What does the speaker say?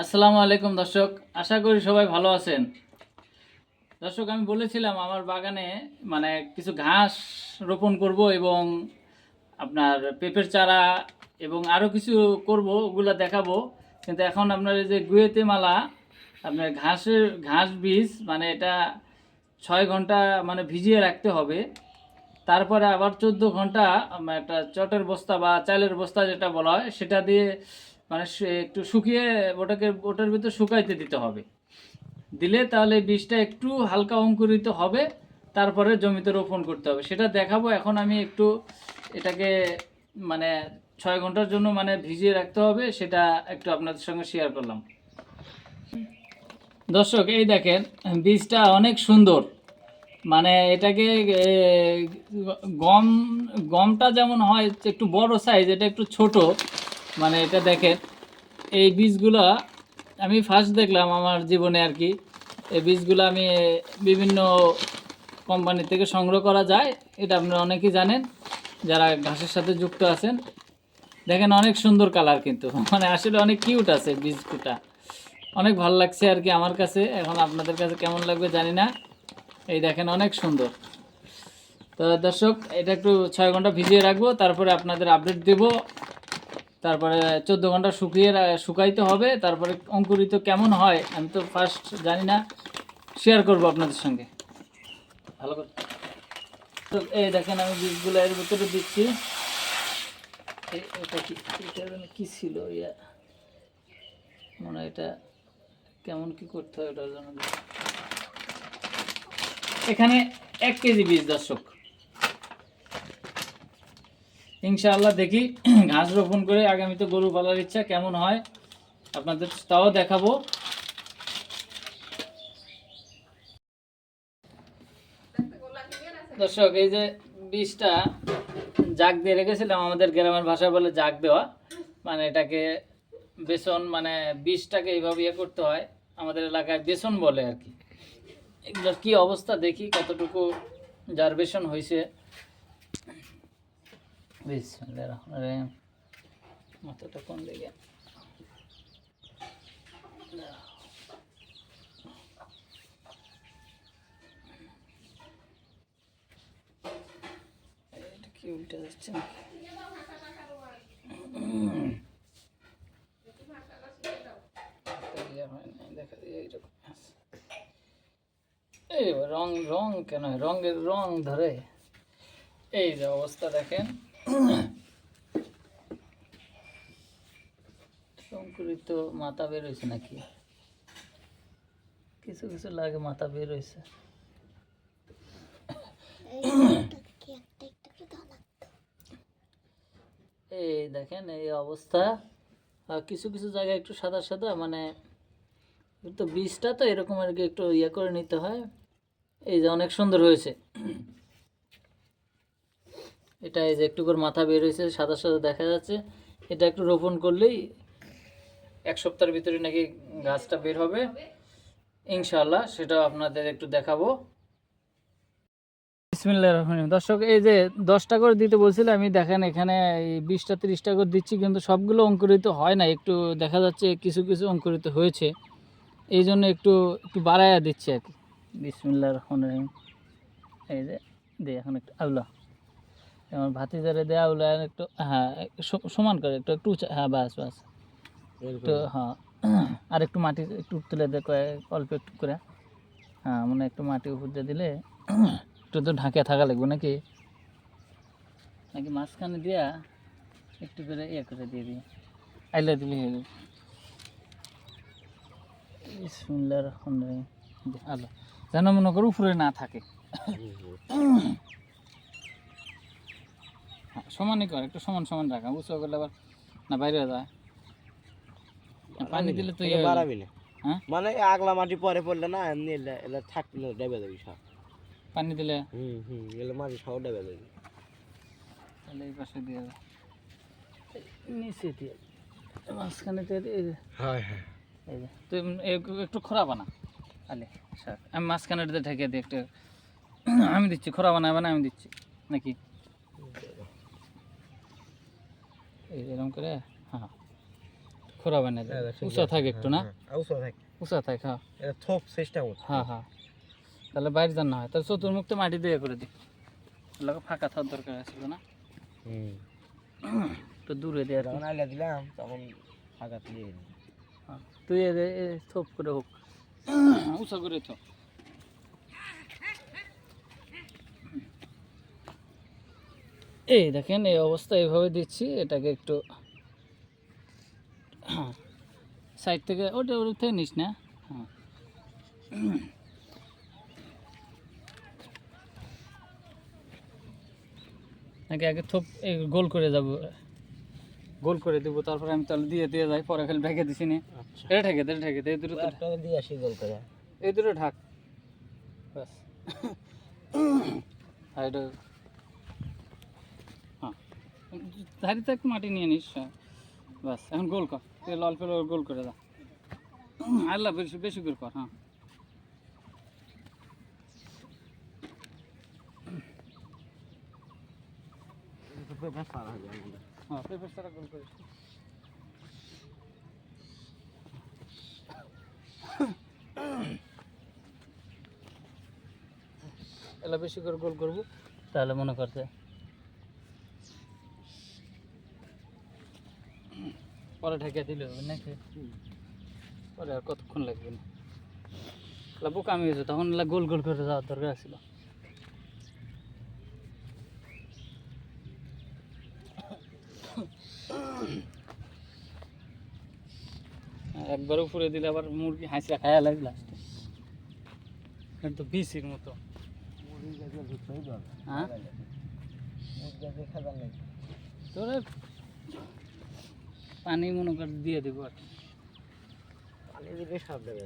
আসসালামু আলাইকুম দর্শক, আশা করি সবাই ভালো আছেন। দর্শক, আমি বলেছিলাম আমার বাগানে মানে কিছু ঘাস রোপণ করব এবং আপনার পেঁপের চারা এবং আরও কিছু করব, ওগুলো দেখাবো। কিন্তু এখন আপনার এই যে গুয়েতে মালা, আপনার ঘাসের ঘাস বীজ মানে এটা ছয় ঘণ্টা মানে ভিজিয়ে রাখতে হবে। তারপরে আবার চোদ্দ ঘণ্টা একটা চটের বস্তা বা চালের বস্তা যেটা বলা হয়, সেটা দিয়ে মানে একটু শুকিয়ে ওটাকে, ওটার ভিতর শুকাইতে দিতে হবে। দিলে তাহলে বীজটা একটু হালকা অঙ্কুরিত হবে, তারপরে জমিতে রোপণ করতে হবে। সেটা দেখাবো, এখন আমি একটু এটাকে মানে ছয় ঘণ্টার জন্য মানে ভিজিয়ে রাখতে হবে, সেটা একটু আপনাদের সঙ্গে শেয়ার করলাম। দর্শক, এই দেখেন, বীজটা অনেক সুন্দর। মানে এটাকে গম, গমটা যেমন হয়, একটু বড় সাইজ এটা একটু ছোট মানে এটা দেখেন, এই বীজগুলো আমি ফার্স্ট দেখলাম আমার জীবনে আর কি। এই বীজগুলো আমি বিভিন্ন কোম্পানি থেকে সংগ্রহ করা যায়, এটা আপনারা অনেকেই জানেন, যারা ঘাসের সাথে যুক্ত আছেন। দেখেন অনেক সুন্দর কালার কিন্তু মানে আসলে অনেক কিউট আছে বীজটা। অনেক ভালো লাগছে আর কি আমার কাছে, এখন আপনাদের কাছে কেমন লাগবে জানি না। এই দেখেন অনেক সুন্দর। তো দর্শক, এটা একটু ছয় ঘণ্টা ভিজিয়ে রাখব, তারপরে আপনাদের আপডেট দেব। তারপরে চোদ্দ ঘণ্টা শুকিয়ে শুকাইতে হবে, তারপরে অঙ্কুরিত কেমন হয় আমি তো ফার্স্ট জানি না শেয়ার করব আপনাদের সঙ্গে। ভালো করে। তো এই দেখেন আমি বীজগুলো এর ভিতরে দিচ্ছি। এটা কি এটা কি ছিল ইয়া? মনে এটা কেমন কি করতে হয় ওটার জন্য এখানে এক কেজি বীজ, দর্শক। ইনশাআল্লাহ দেখি। ঘাস রোপণ করে, আগামীতে গরু পালার ইচ্ছা কেমন হয়, আপনাদের তাও দেখাবো। দর্শক, এই যে বীজটা জাগ দিয়ে রেখেছিলাম, আমাদের গ্রামের ভাষায় বলে জাগ দেওয়া। মানে এটাকে বেসন মানে বীজটাকে এইভাবে ইয়ে করতে হয়, আমাদের এলাকায় বেসন বলে আর কি। এগুলোর কি অবস্থা দেখি, কতটুকু যার বেসন হয়েছে বিসমিল্লাহির রহমানির রহিম। কোন দিকে? কি উল্টে যাচ্ছে? ইয়ে দেখা যায় এইরকম এই রং রং কেন রঙের রং ধরে। এই যে অবস্থা দেখেন। সংকুলিত মাথা বের হয়েছে নাকি? কিছু কিছু লাগে মাথা বের হয়েছে। এই দেখেন, এই অবস্থা। কিছু কিছু জায়গায় একটু সাদা সাদা মানে তো বীজটা তো এরকম আর কি একটু ইয়ে করে নিতে হয়। এই যে অনেক সুন্দর হয়েছে। এটা এই যে একটু করে মাথা বের হয়েছে, সাদা সাদা দেখা যাচ্ছে। এটা একটু রোপণ করলেই এক সপ্তাহের ভিতরে নাকি গাছটা বের হবে। ইনশাআল্লাহ সেটা আপনাদের একটু দেখাবো। বিসমিল্লাহ রহমান দর্শক, এই যে দশটা করে দিতে বলছিলাম, আমি দেখেন এখানে বিশটা, তিরিশটা করে দিচ্ছি, কিন্তু সবগুলো অঙ্কুরিত হয় না। একটু দেখা যাচ্ছে কিছু কিছু অঙ্কুরিত হয়েছে। এই জন্য একটু একটু বাড়াইয়া দিচ্ছি আর কি। বিসমিল্লা রহমান রহিম। এই যে, দে, এখন একটু আউলা আমার ভাতিজারে দেয়া আউলা একটু হ্যাঁ সমান করে একটু একটু হ্যাঁ বাস বাস। একটু হ্যাঁ আর একটু মাটি একটু তুলে দে অল্প একটু করে। হ্যাঁ মানে একটু মাটি উপর দিয়ে দিলে একটু তো ঢাকে থাকা লাগবে নাকি? নাকি মাঝখানে দিয়া একটু করে ইয়ে করে দিয়ে দিই। আইলে দিলে হয়ে যাবে। রহমানির আলো যেন মনে করো উপরে না থাকে। সমানই কর একটু সমান সমান রাখা উঁচু করলে আবার না বাইরে যায়। পানি দিলে তো ইয়ে বাড়াবি না। হ্যাঁ? মানে আগলা মাটি পরে পড়লে না এমনি এলে থাকলে ডেবে দেবি সব। পানি দিলে? হুম হুম এলে মাটি সব ডেবে দেবি। তাহলে এই পাশে দিয়ে দাও। নিচে দিয়ে মাঝখানে হ্যাঁ হ্যাঁ। এই যে। তুই একটু খোরা বানা আলে স্যার। আমি মাঝখানে দিয়ে ঢেকে দিই একটু আমি দিচ্ছি খোরা বানায় বানায় আমি দিচ্ছি। নাকি এই যে এরকম করে হ্যাঁ খোরা বানাই দেয় উঁচা থাকে একটু না? উঁচা থাকে। উঁচা থাকে হ্যাঁ। এটা থোপ সিস্টেম হ্যাঁ হ্যাঁ। তাহলে বাইরে যান না হয়। তাহলে চতুর্মুখতে মাটি দিয়ে করে দিই। লাগে ফাঁকা থাকার দরকার আছিল না? হুম। একটু দূরে দিয়ে যখন আইলা দিলাম তখন ফাঁকা দিয়ে হ্যাঁ, তুই এ থোপ করে হোক। উঁচা করে তো এই দেখেন এই অবস্থা এইভাবে দিচ্ছি এটাকে একটু সাইড থেকে ওটা ওটা থেকে নিস না। হ্যাঁ নাকি আগে থোপ গোল করে যাব। গোল করে দেবো তারপরে আমি তাহলে দিয়ে দিয়ে যাই পরে খালি ঢেকে দিছি নি। আচ্ছা। এটা ঢেকে দে ঢেকে দে এই দুটো দিয়ে আসি গোল করে। এই দুটো ঢাক। ব্যাস। আর এটা ধারিতে একটু মাটি নিয়ে নিস। ব্যাস এখন গোল কর। অল্প গোল করে দা। আল্লাহ, বেশি বেশি করে কর হ্যাঁ। হ্যাঁ গোল করিস। এলা বেশি করে গোল করব। তাহলে মনে করছে পরে ঢেকে দিলে হবে নাকি পরে আর কতক্ষণ লাগবে না। বোকা আমি গেছে তখন গোল গোল করে যাওয়ার দরকার ছিল। একবার উপরে দিলে আবার মুরগি হাঁসরা খায়া লাগে লাস্টে এটা তো বিসির মতো। হ্যাঁ? তোরা পানি মনে কর দিয়ে দেবো আর কি। পানি দিলে সব দেবে